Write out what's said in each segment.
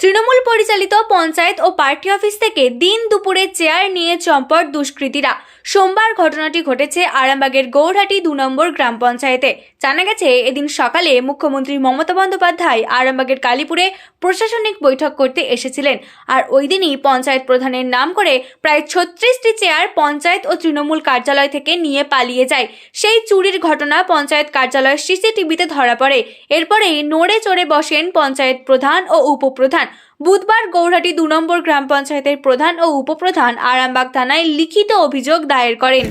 তৃণমূল পরিচালিত পঞ্চায়েত ও party office থেকে দিন দুপুরে চেয়ার নিয়ে চম্পট দুষ্কৃতীরা। সোমবার ঘটনাটি ঘটেছে আরামবাগের গৌরহাটি দু নম্বর গ্রাম পঞ্চায়েতে। জানা গেছে, এদিন সকালে মুখ্যমন্ত্রী মমতা বন্দ্যোপাধ্যায় আরামবাগের কালীপুরে প্রশাসনিক বৈঠক করতে এসেছিলেন। আর ওই দিনই পঞ্চায়েত প্রধানের নাম করে প্রায় ছত্রিশটি চেয়ার পঞ্চায়েত ও তৃণমূল কার্যালয় থেকে নিয়ে পালিয়ে যায়। সেই চুরির ঘটনা পঞ্চায়েত কার্যালয়ের সিসিটিভিতে ধরা পড়ে। এরপরেই নড়ে চড়ে বসেন পঞ্চায়েত প্রধান ও উপপ্রধান। বুধবার গৌরহাটি দু নম্বর গ্রাম পঞ্চায়েতের প্রধান ও উপপ্রধান আরামবাগ থানায় লিখিত অভিযোগ দায়ের করেন।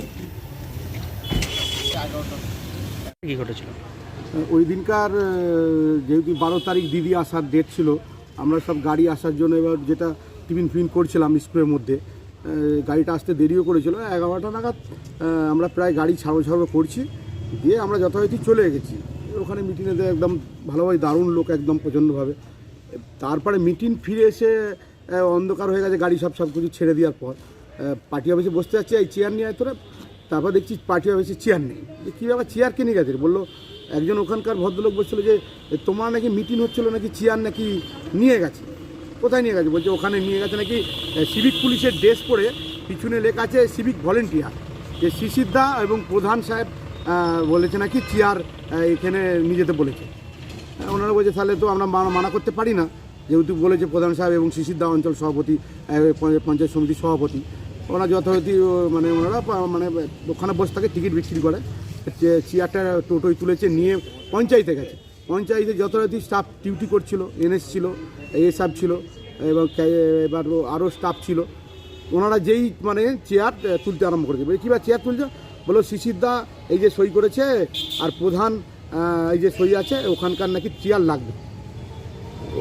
কি ঘটেছিল? ওই দিনকার যেহেতু বারো তারিখ দিদি আসার ডেট ছিল আমরা সব গাড়ি আসার জন্য এবার যেটা টিফিন ফিন করছিলাম স্কুলের মধ্যে গাড়িটা আসতে দেরিও করেছিল এগারোটা নাগাদ আমরা প্রায় গাড়ি ছাড়ো ছাড়ো করছি দিয়ে আমরা যথারীতি চলে গেছি। ওখানে মিটিংয়ে একদম ভালোভাবে দারুণ লোক একদম প্রচণ্ডভাবে। তারপরে মিটিং ফিরে এসে অন্ধকার হয়ে গেছে, গাড়ি সব সব কিছু ছেড়ে দেওয়ার পর। পার্টি অফিসে বসতে যাচ্ছে, এই চেয়ার নিয়ে তোরা, তারপর দেখছি পার্টি অফিসে চেয়ার নেই। যে কী ব্যাপার চেয়ার কিনে গেছে? বলল, একজন ওখানকার ভদ্রলোক বলছিল যে তোমার নাকি মিটিং হচ্ছিল নাকি চেয়ার নাকি নিয়ে গেছে? কোথায় নিয়ে গেছে? বলছে, ওখানে নিয়ে গেছে নাকি সিভিক পুলিশের ড্রেস পরে পিছনে লেখা আছে সিভিক ভলেন্টিয়ার যে শিশিরদা এবং প্রধান সাহেব বলেছে নাকি চেয়ার এখানে নিয়ে যেতে বলেছে। ওনারা বলছে, তাহলে তো আমরা মানা করতে পারি না। যেহেতু বলেছে প্রধান সাহেব এবং শিশিরদা অঞ্চল সভাপতি পঞ্চায়েত সমিতির সভাপতি। ওনারা যথারীতি মানে ওনারা মানে ওখানে বসে থাকে, টিকিট বিক্রি করে। চেয়ারটা, টোটোয় তুলেছে, নিয়ে পঞ্চায়েতে গেছে। পঞ্চায়েতে যথারীতি স্টাফ ডিউটি করছিল এনএস ছিল এসআব ছিল, এবং এবার আরও স্টাফ ছিল। ওনারা যেই মানে চেয়ার তুলতে আরম্ভ করেছে। বলে, কী চেয়ার তুলছে? বলো শিশিরদা এই যে সই করেছে, আর প্রধান এই যে সই আছে, ওখানকার নাকি চেয়ার লাগবে।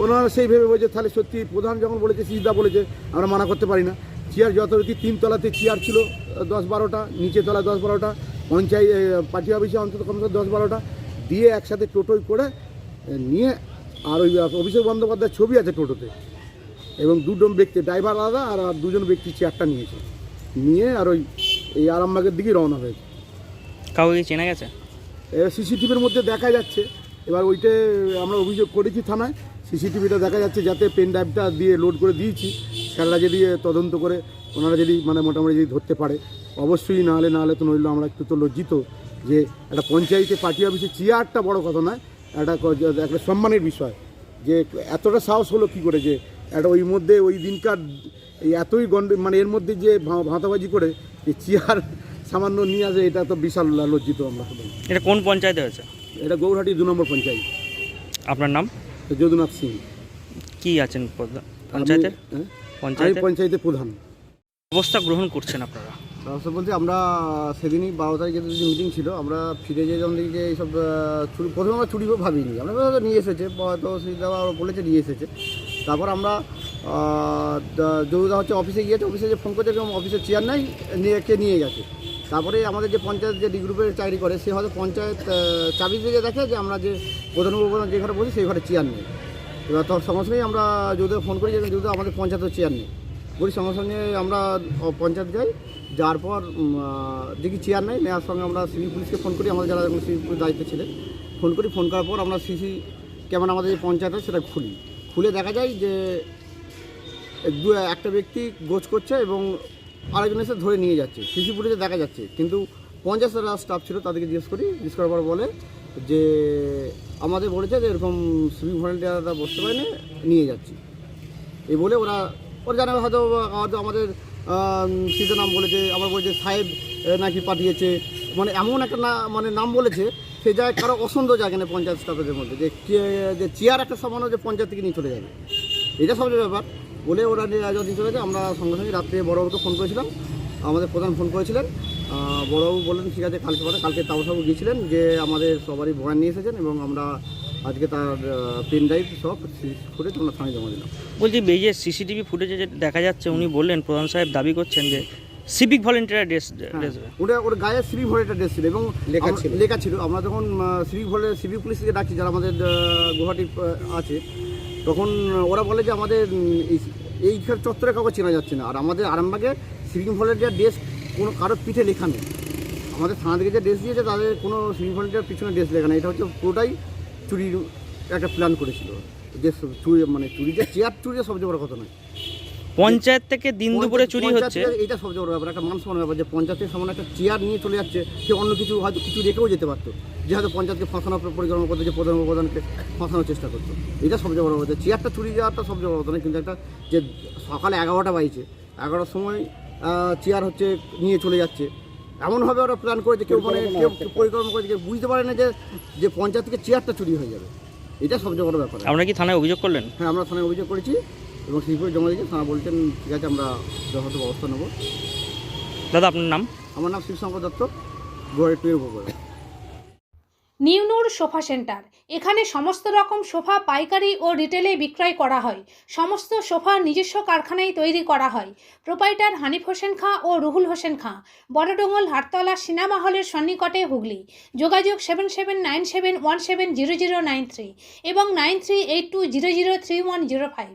ওনারা সেই ভেবে বলছে, তাহলে সত্যি প্রধান যখন বলেছে শিশিরদা বলেছে, আমরা মানা করতে পারি না। চেয়ার যথারীতি তিনতলাতে চেয়ার ছিল, দশ বারোটা, নিচে তলা দশ বারোটা, পঞ্চায়েত পার্টি অফিসে অন্তত কমসে দশ বারোটা। দিয়ে একসাথে টোটোয় করে নিয়ে আর ওই অভিষেক বন্দ্যোপাধ্যায়ের ছবি আছে টোটোতে। এবং দুটো ব্যক্তি, ড্রাইভার আলাদা আর দুজন ব্যক্তি চেয়ারটা নিয়েছে। নিয়ে আর ওই, এই আরামবাগের দিকেই রওনা হয়েছে। কাউকে চেনা গেছে? সিসিটিভির মধ্যে দেখা যাচ্ছে। এবার ওইটা আমরা অভিযোগ করেছি থানায়। সিসিটিভিটা দেখা যাচ্ছে যাতে পেন ড্রাইভটা দিয়ে লোড করে দিয়েছি। স্যাররা যদি তদন্ত করে, ওনারা যদি মানে মোটামুটি যদি ধরতে পারে, অবশ্যই না হলে না হলে তো নইলে আমরা একটু তো লজ্জিত যে একটা পঞ্চায়েতে পার্টি অফিসে চেয়ারটা বড় কথা নয়, একটা একটা সম্মানের বিষয়। যে এতটা সাহস হলো কি করে যে, একটা ওই মধ্যে ওই দিনকার এতই গন্ড মানে এর মধ্যে যে ভাঁতাবাজি করে, যে চেয়ার সামান্য নিয়ে আসে এটা তো বিশাল লজ্জিত আমরা এটা কোন পঞ্চায়েতে হয়েছে? এটা গৌরহাটি দু নম্বর পঞ্চায়েত। আপনার নাম? যদুনাথ সিং। কি আছেন? পঞ্চায়েতের হ্যাঁ? পঞ্চায়েতের পঞ্চায়েতের প্রধান। অবস্থা গ্রহণ করছেন আপনারা? ব্যবস্থা বলতে আমরা সেদিনই বারো তারিখে যে মিটিং ছিল আমরা ফিরে যেয়ে যখন দেখি যে এইসব চুরি প্রথমে আমরা করে ভাবিনি। আমরা হয়তো নিয়ে এসেছে হয়তো সুবিধা বলেছে নিয়ে এসেছে। তারপর আমরা যদুদা হচ্ছে অফিসে গিয়েছে অফিসে যে ফোন করছে এরকম অফিসে চেয়ার নাই নিয়ে কে নিয়ে গেছে? তারপরে আমাদের যে পঞ্চায়েত যে ডি গ্রুপের চাকরি করে, সে হয়তো পঞ্চায়েত চাবি দিয়ে দেখে যে আমরা যে প্রধান উপপ্রধান যে ঘরে বসি, সেই ঘরে চেয়ার নেই। এবার তখন সঙ্গে আমরা যদিও ফোন করি যে যদিও আমাদের পঞ্চায়েতের চেয়ার নেই। বলি সঙ্গে সঙ্গে আমরা পঞ্চায়েত যাই যাওয়ার পর দেখি চেয়ার নেই, নেওয়ার সঙ্গে আমরা সিভিল পুলিশকে ফোন করি, আমাদের যারা সিভিল পুলিশ দায়িত্বে ছিলেন ফোন করি ফোন করার পর আমরা সিসি ক্যামেরা আমাদের যে পঞ্চায়েত আছে, সেটা খুলি। খুলে দেখা যায় যে দু একটা ব্যক্তি গোছ করছে এবং আরেকজন এসে ধরে নিয়ে যাচ্ছে, সিসি ফুটেজে দেখা যাচ্ছে। কিন্তু পঞ্চাশ যারা স্টাফ ছিল তাদেরকে জিজ্ঞেস করি, জিজ্ঞেস করার পর বলে যে, আমাদের বলেছে যে এরকম সুইমিং ভলেন্টিয়াররা বসতে পারেনি, নিয়ে যাচ্ছি। এই বলে ওরা ওরা জানে হয়তো হয়তো আমাদের সিজে নাম বলেছে, আবার বলেছে সাহেব নাকি পাঠিয়েছে। মানে এমন একটা না মানে নাম বলেছে, সে যায় কারও অসন্দেহ জাগে না পঞ্চায়েত স্টাফের মধ্যে, যে যে চেয়ার একটা সামান্য যে পঞ্চায়েত থেকে নিয়ে চলে যাবে। এটা সবচেয়ে ব্যাপার। বলে ওরা নিয়ে যখন চলে যায় আমরা সঙ্গে সঙ্গে রাত্রে বড়বাবুকে ফোন করেছিলাম। আমাদের প্রধান ফোন করেছিলেন। বড়বাবু বললেন ঠিক আছে কালকে পরে কালকে তাবসাবু গিয়েছিলেন যে আমাদের সবারই বয়ান নিয়ে এসেছেন এবং আমরা আজকে তার পেন ড্রাইভ সব ফুটেজ আমরা থানায় জমা দিলাম। বলছি এই যে সিসিটিভি ফুটেজে যে দেখা যাচ্ছে উনি বললেন প্রধান সাহেব দাবি করছেন যে সিভিক ভলেন্টিয়ার ড্রেস ড্রেস ওটা ওর গায়ে সিভিক ভলের ড্রেস ছিল এবং লেখা ছিল। লেখা ছিল। আমরা যখন সিভিক ভলের সিভিক পুলিশকে ডাকছি যারা আমাদের গুয়াহাটি আছে তখন ওরা বলে যে আমাদের এই- চত্বরে কাউকে চেনা যাচ্ছে না। আর আমাদের আরামবাগে সিভিক ফলের যে ড্রেস কোনো কারোর পিঠে লেখা নেই। আমাদের থানা থেকে যে ড্রেস দিয়েছে, তাদের কোনো সিভিক ভলেন্টিয়ার পিছনে ড্রেস লেখা নেই। এটা হচ্ছে পুরোটাই চুরির একটা প্ল্যান করেছিল। যে চুরি মানে চুরি যে চেয়ার চুরি সবচেয়ে বড় কথা নয়। পঞ্চায়েত থেকে দিন দুপুরে চুরি পঞ্চায়েত হচ্ছে। এটা সবচেয়ে বড় ব্যাপার একটা মান সম্মানের ব্যাপার যে পঞ্চায়েতের সামনে একটা চেয়ার নিয়ে চলে যাচ্ছে সে অন্য কিছু হয়তো কিছু রেখেও যেতে পারতো। যে হয়তো পঞ্চায়েতকে ফাঁসানোর পরিকল্পনা করতো যে প্রধান প্রধানকে ফাঁসানোর চেষ্টা করতো। এটা সবচেয়ে বড় ব্যাপার। চেয়ারটা চুরি যাওয়াটা সবচেয়ে বড় কথা নয় কিন্তু একটা যে সকালে এগারোটা বাজছে এগারোটার সময় চেয়ার হচ্ছে নিয়ে চলে যাচ্ছে। এমনভাবে ওরা প্ল্যান করেছে কেউ মানে কেউ পরিকল্পনা করেছে কেউ বুঝতে পারে না যে যে পঞ্চায়েত থেকে চেয়ারটা চুরি হয়ে যাবে। এটা সবচেয়ে বড় ব্যাপার। আপনারা কি থানায় অভিযোগ করলেন? হ্যাঁ আমরা থানায় অভিযোগ করেছি। এবং শিল্পী জমা দিয়েছি থানা বলছেন ঠিক আছে আমরা যথাযথ ব্যবস্থা নেব। দাদা আপনার নাম? আমার নাম শিবশঙ্কর দত্ত গোয়ার টুয়ের উপর নিউনুর সোফা সেন্টার। এখানে সমস্ত রকম সোফা পাইকারি ও রিটেলে বিক্রয় করা হয়। সমস্ত সোফা নিজস্ব কারখানায় তৈরি করা হয়। প্রোপাইটার হানিফ হোসেন খাঁ ও রুহুল হোসেন খাঁ। বড়ডোঙ্গল হাটতলা সিনেমা হলের সন্নিকটে হুগলি। যোগাযোগ seven seven nine seven one seven zero zero nine three এবং nine three eight two zero zero three one zero five.